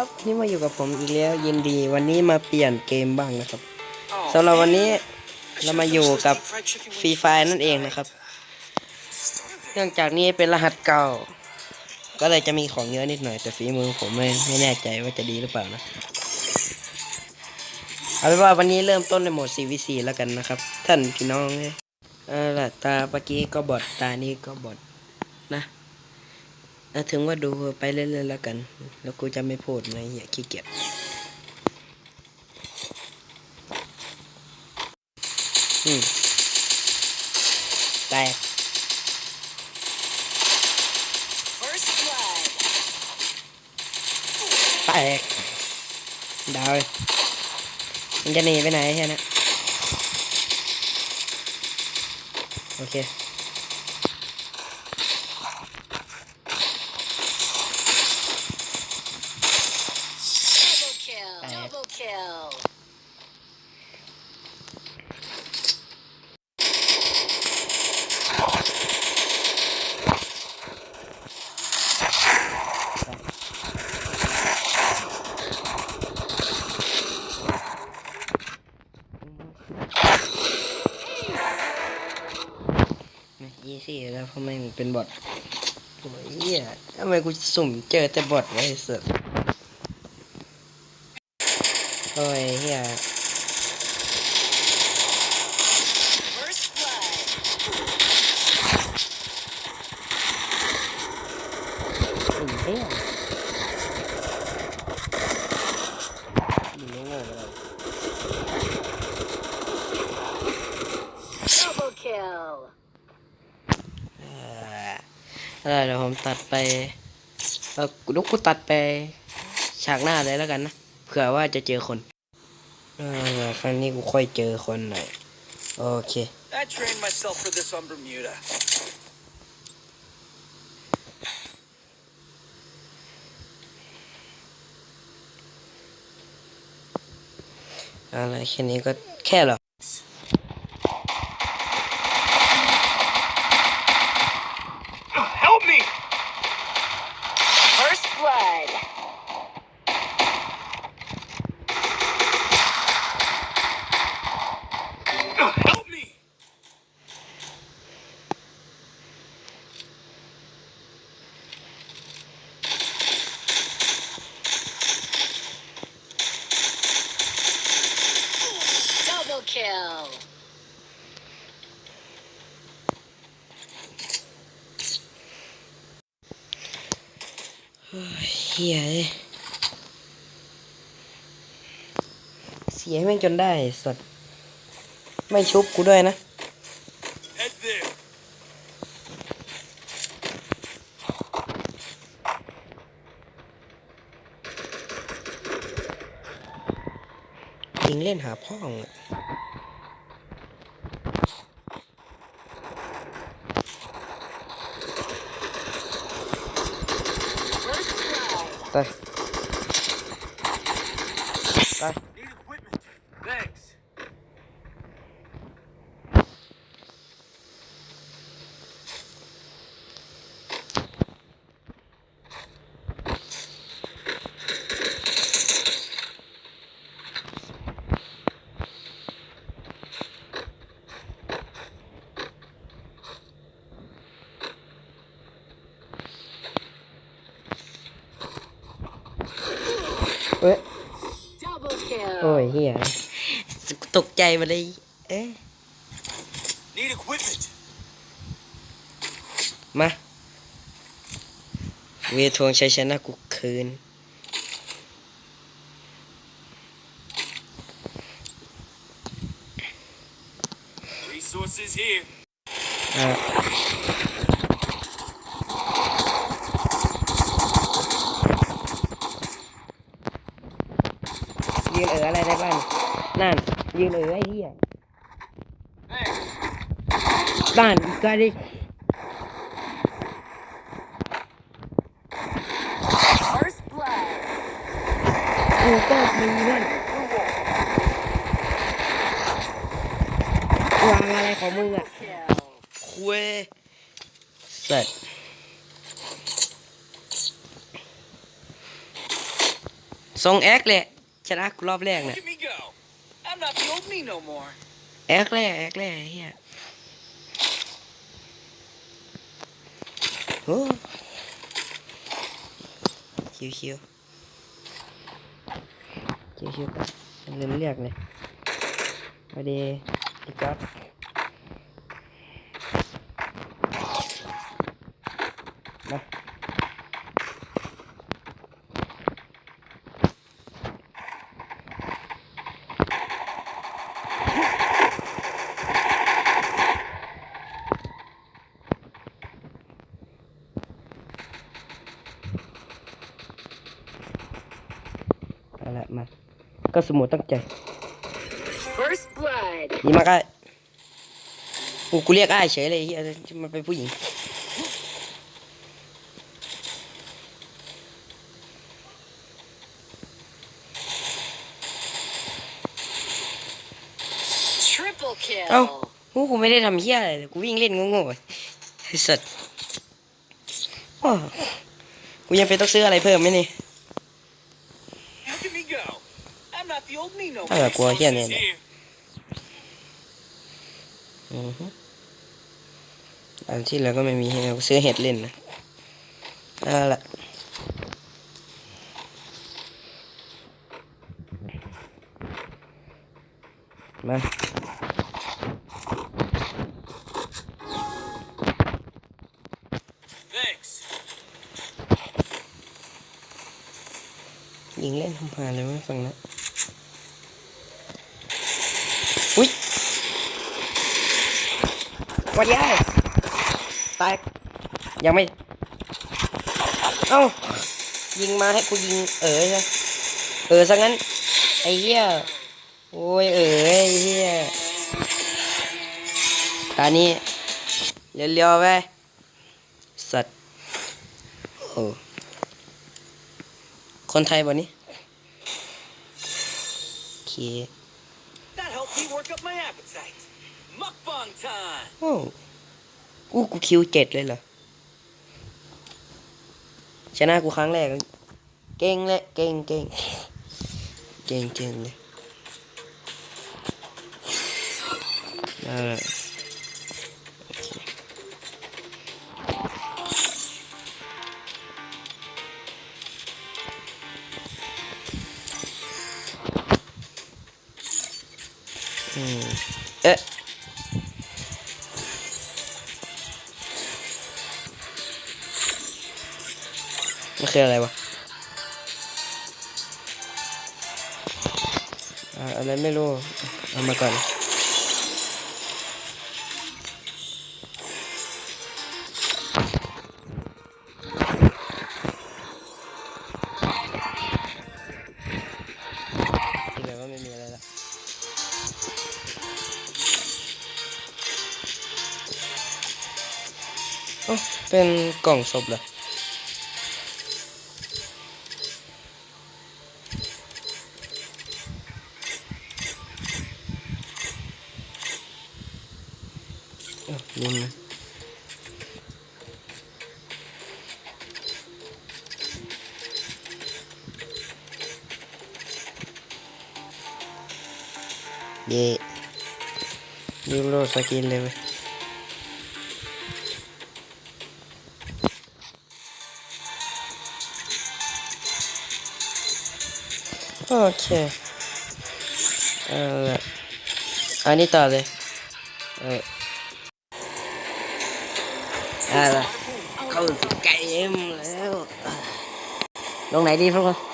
ครับนี่มาอยู่กับผมอีกแล้วยินดีวันนี้มาเปลี่ยนเกมบ้างนะครับสำหรับวันนี้เรามาอยู่กับฟรีไฟนั่นเองนะครับ เนื่องจากนี้เป็นรหัสเก่า ก็เลยจะมีของเยอะนิดหน่อย แต่ฝีมือผมไม่ไม่แน่ใจว่าจะดีหรือเปล่านะเอาเป็นว่าวันนี้เริ่มต้นในโหมด CVC แล้วกันนะครับ ท่านพี่น้องเนี่ยเอาล่ะตาเมื่อกี้ก็บอดตานี้ก็บอดนะเอา ถึงว่าดูไปเรื่อยๆแล้วกัน แล้วกูจะไม่พูดนะอย่าขี้เกียจอืมแตก First blood. แตกดาวเลยมันจะหนีไปไหนแค่นั้นโอเค ยี่สี่แล้วทำไมมันเป็นบอทโอ้ยเฮียทำไมกูสุ่มเจอแต่บอทไว้เสร็จโอ้ยเฮีย First blood. สุ่มเฮียมึงไม่โง่เลย Double kill. อ่าเดี๋ยวผมตัดไป เออลูกกูตัดไปฉากหน้าเลยแล้วกันนะเผื่อว่าจะเจอคนเออครั้งนี้กูค่อยเจอคนหน่อยโอเค I trained myself for this on Bermuda. อะไรแค่นี้ก็แค่เหรอ Help me! First blood. Help me! ดับเบิลคิล เฮียเสียแม่งจนได้สดไม่ชุบกูด้วยนะยิงเล่นหาพ่องอะ ไปไป Need equipment. Thanks. เอ้ย ดับเบิลคิล โอ้ยเฮียตกใจมาเลย เอ๊ะ Need equipment. มาเวทวงชัยชนะกูคืน Resources here. อะยืนเอ๋ออะไรได้บ้างนั่น ยืนเอ๋อไอ้เหี้ยบ้านอีกก็ดิ First blood. กูก็มีนั่นวางอะไรของมึงอะคุยเสร็จทรงแอคเลยชนะรอบแรกเนี่ย no more. แอคแร่แอคแร่เฮียโอ้คิวคิวคิวคิวก็ลืมเรียกเลยสวัสดีไอ้จ๊อบมาเอาละมา ก็ สมุดตั้งใจ First blood. นี่มาก็กูกูเรียกอ้ายเฉยเลยไอ้เฮียมันเป็นผู้หญิง Triple kill. เอ้ากูกูไม่ได้ทำเฮียอะไรเลยกูวิ่งเล่นโง่ๆไอ้สัตว์อ้อกูยังเป็นต้องซื้ออะไรเพิ่มไหมนี่าแบบกลัวเฮียเนี่ย Resources here. อือฮึอันที่เหลือก็ไม่มีให้กูซื้อเห็ดเล่นนะเอาละมา Thanks. ยิงเล่นทำพานเลยไม่ฟังนะ อุ้ยวันยายตาย ยังไม่ เอ้า ยิงมาให้กูยิง เอ๋ยนะเออซะงั้น ไอ้เหี้ย โอ้ย เอ๋ยไอ้เหี้ย ตานี้เลี้ยวๆไปสัตว์ โอ้ คนไทยบ่นี้โอเค โอ้กูกูคิวเจ็ดเลยเหรอ ชนะกูครั้งแรก เก่งเลยเก่งเก่งเก่งเก่งเลยเอาล่ะอืมเอ๊ะ มันคืออะไรวะอ่าอะไรไม่รู้ เอามาก่อน ที่เหลือก็ไม่มีอะไรละอ๋อเป็นกล่องศพเหรอ เย่ยูโรสกินเลยเว้ยโอเคเอาละอันนี้ต่อเลยเอออ่าล่ะเข้าสู่เกมแล้วลงไหนดีพวกเรา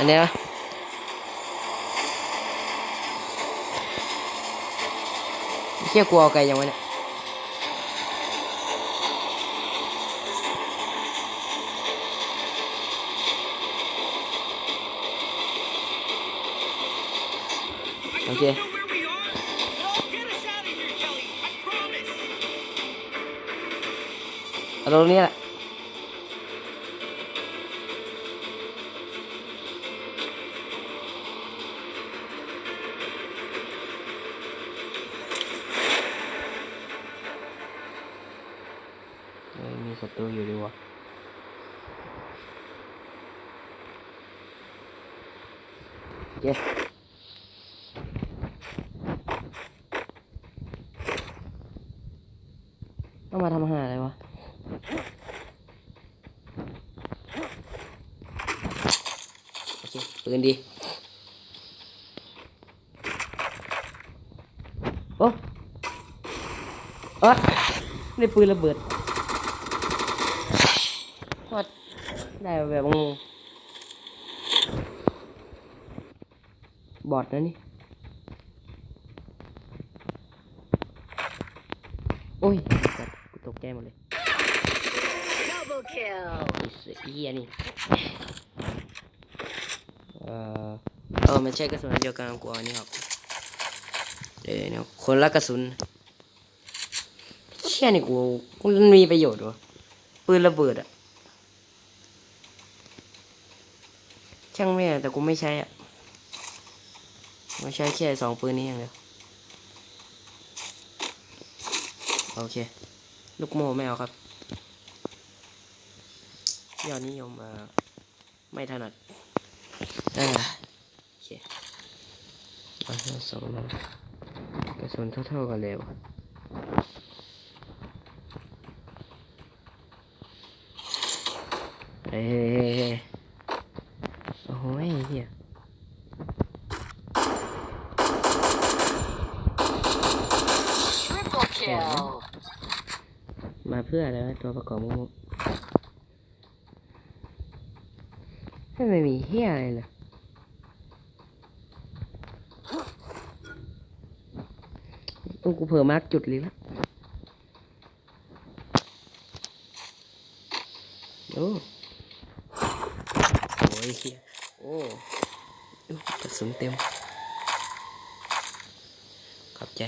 อันนี้นะเชี่ยกลัวเอาไกลยังวะเนี่ยโอเค Know where we are? No, get us out of here, Kelly. I promise. เอาตรงนี้แหละ มีศัตรูอยู่ดีวะเย้ต้องมาทำอาหารอะไรวะโอเคปืนดี โอ้เอะได้ปืนระเบิดวัด ได้แบบงงบอดนะนี่ โอ้ยสัตว์กูตกใจหมดเลย Double kill. ไอ้เสียเหี้ยนี่ เออเออมันใช่กระสุนอันเดียวกันกับกูเอาอันนี้ครับเดี๋ยวเดี๋ยวคนละกระสุนเชี่ยนี่กูมันมีประโยชน์วะปืนระเบิดอะ ช่างแม่แต่กูไม่ใช้อะไม่ใช้แค่สองปืนนี้อย่างเดียวโอเค ลูกโม่ไม่เอาครับยอดนิยมมาไม่ถนัดอ่าโอเคมาห้าสองแล้วกระสุนเท่าๆกันเลยวะเฮ้ยเฮ้ยเฮ้ยเฮ้ยโอ้โหไอ้เหี้ย Triple kill. มาเพื่ออะไรวะตัวประกอบมุกให้ไม่มีเหี้ยอะไรเลยโอ้กูเผื่อมากจุดเลยละโอ้โอ้ยเหี้ยโอ้อุ๊ยกระสุนเต็มขอบใจ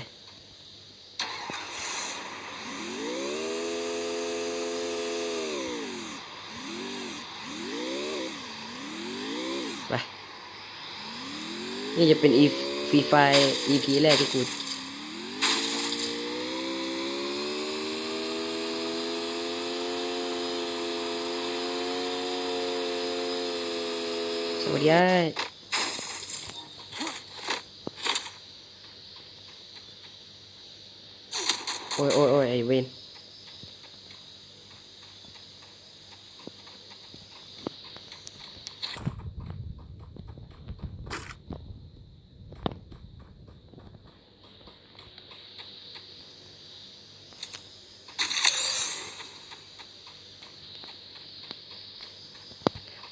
นี่จะเป็นอีฟรีไฟ EP แรกที่กูสวัสดีครับอ้ยโอ้ยโอ้ยไอเวน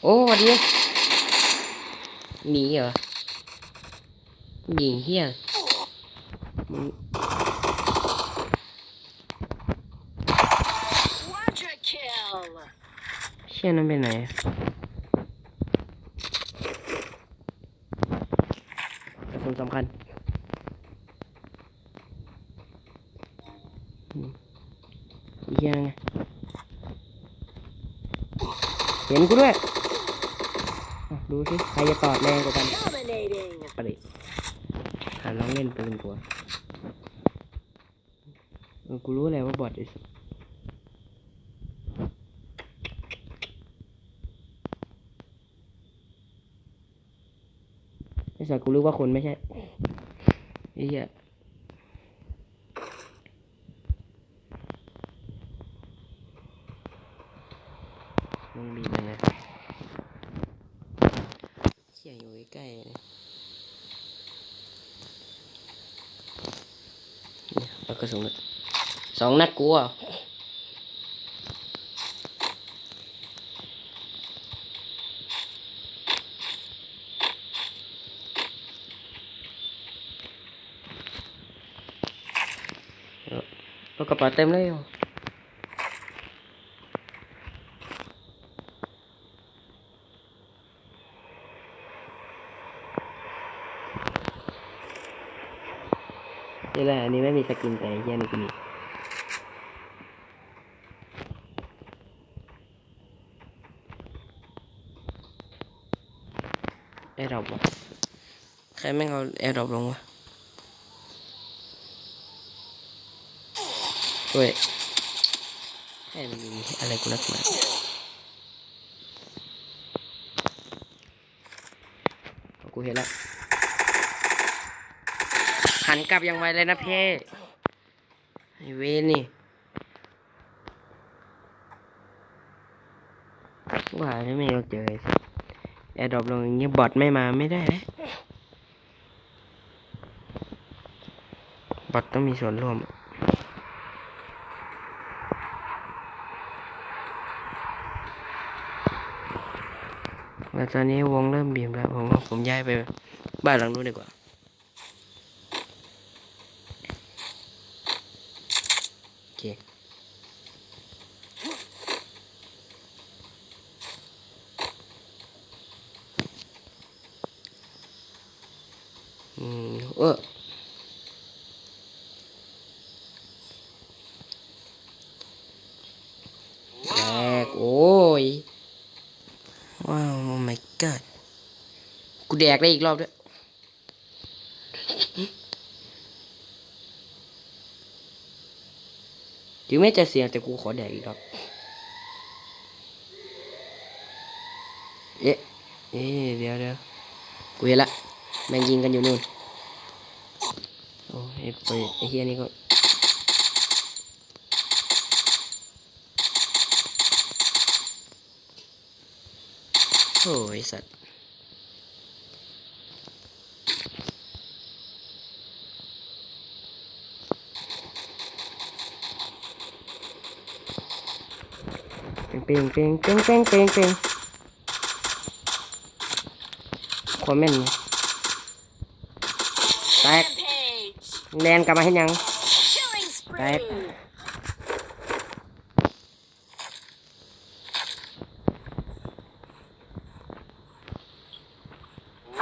โอ้สวัสดีหนีเหรอยิงเฮียเชี่ยนั้นไปไหนอะกระสุนสำคัญอืมอีเหี้ยไงเห็นกูด้วย ดูสิใครจะตอดแรงกว่ากัน Dominating. ปะดิหาน้องเล่นปืนกว่าเออกูรู้แล้วว่าบอดไอ้สัสไอ้สัสกูรู้ว่าคนไม่ใช่ไอ้เหี้ยมึงบีบยังไงเขี่ยอยู่ใกล้ๆเลย เนี่ยเอากระสุนเลยสองนัดกูอะเอาเอากระเป๋าเต็มเลยอะนี่แหละอันนี้ไม่มีสกินแต่ไอ้เฮียนี่กูมีแอร์ดรอปวะใครแม่งเอาแอร์ดรอปลงวะเฮ้ยให้มันมีอะไรกูนักหนากูเห็นแล้ว หันกลับยังไวเลยนะเพ่ไอเวนี่ว่าถ้าไม่เราเจอแอร์ดรอปลงอย่างเงี้ยบอทไม่มาไม่ได้นะบอทต้องมีส่วนร่วมแล้วตอนนี้วงเริ่มบีบแล้วผมผมย้ายไปบ้านหลังนู้นดีกว่า โอเค อืมเออแรกโอ้ย ว้าว โอ้ my god กู แดกได้อีกรอบด้วย ถึงแม้จะเสียงแต่กูขอแดกอีกรอบ เอ๊ะเอ๊ะเดี๋ยวเดี๋ยวกูเห็นละ แม่งยิงกันอยู่นู่น โอ้ไอ้เปิดไอ้เฮียนี่ก็โอ้ยสัตว์ เป่งเป่งเป่งเป่งเป่งเป่งคอมเมนต์แตกแลนกลับมาให้ยัง Killing spree. Right.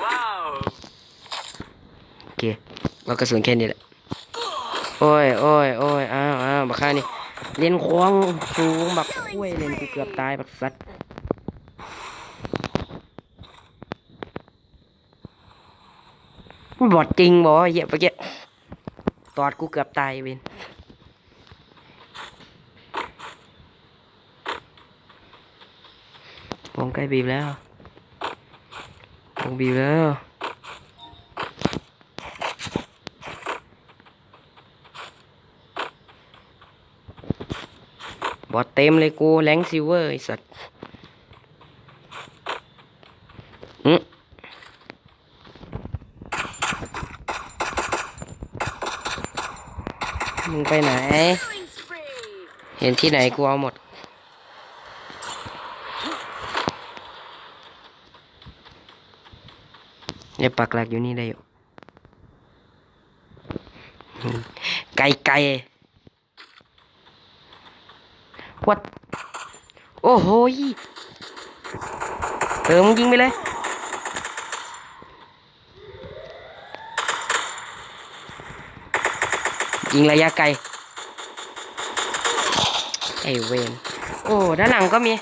ว้าวโอเคเรากระสุนแค่นี้แหละ โอ้ยโอ้ยโอ้ยอ้าวอ้าวบักข้านี่ เล่นควงสูงแบักคุ้ยเล่นกูเกือบตายแบักสัตว์บอดจริงบอเหี้ยเมื่อกี้ตอดกูเกือบตายเวนวงใกล้บีบแล้ววงบีบแล้ว บอดเต็มเลยกูแรงซิเวอร์ไอสัตว์อืมึงไปไหน เห็นที่ไหนกูเอาหมดเนี่ยปักหลักอยู่นี่ได้อยู่ไกลไกล วัดโอ้โหเติมยิงไปเลยยิงระยะไกลไอเวนโอ้ด้านหลังก็มี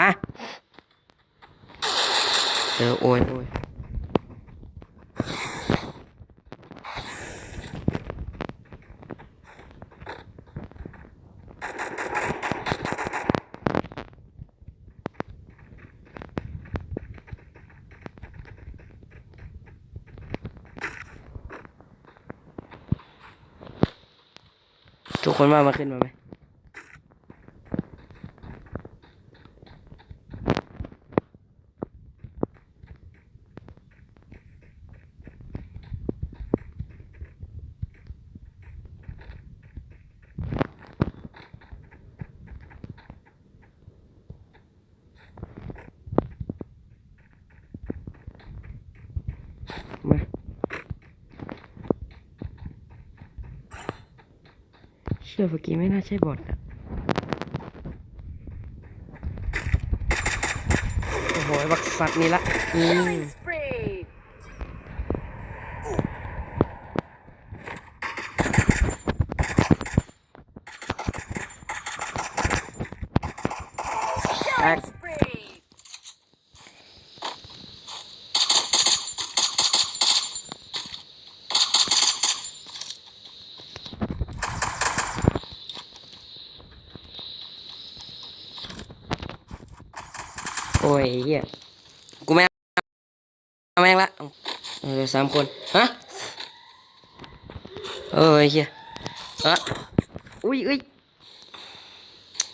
ฮะ เออ โอ้ยโอ้ย ทุกคนว่ามาขึ้นมาไหม มา เชื่อเมื่อกี้ไม่น่าใช่บอทอะโอ้โหบักสัตว์นี่ละอืม Killing spree. แตก Spree. โยไอ้เหี้ยกูไม่เอาแม่ งละเหลือสามคนฮะเออไอ้เหี้ยเอะอุ้ยอุ้ย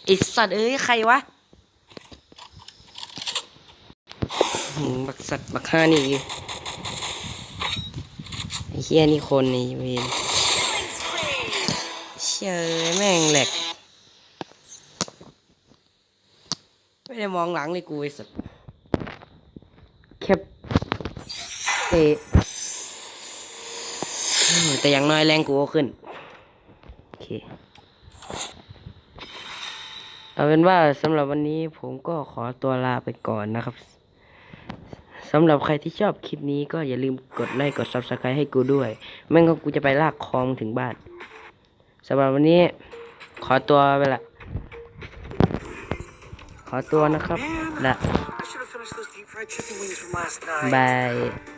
ไอสัตว์เอ้ยใครวะหืมบักสัตว์บักห้านี่ไอ้เหี้ยนี่คนนี่เวนเชื่อแม่งแหลกไม่ได้มองหลังเลยกูไอสัสแค่ เตะเออแต่อย่างน้อยแรงกูก็ขึ้น โอเค เอาเป็นว่าสำหรับวันนี้ผมก็ขอตัวลาไปก่อนนะครับสำหรับใครที่ชอบคลิปนี้ก็อย่าลืมกดไลค์กด subscribe ให้กูด้วย ไม่งั้นกูจะไปลากคอมถึงบ้านสำหรับวันนี้ขอตัวไปละ ขอตัวนะครับละ I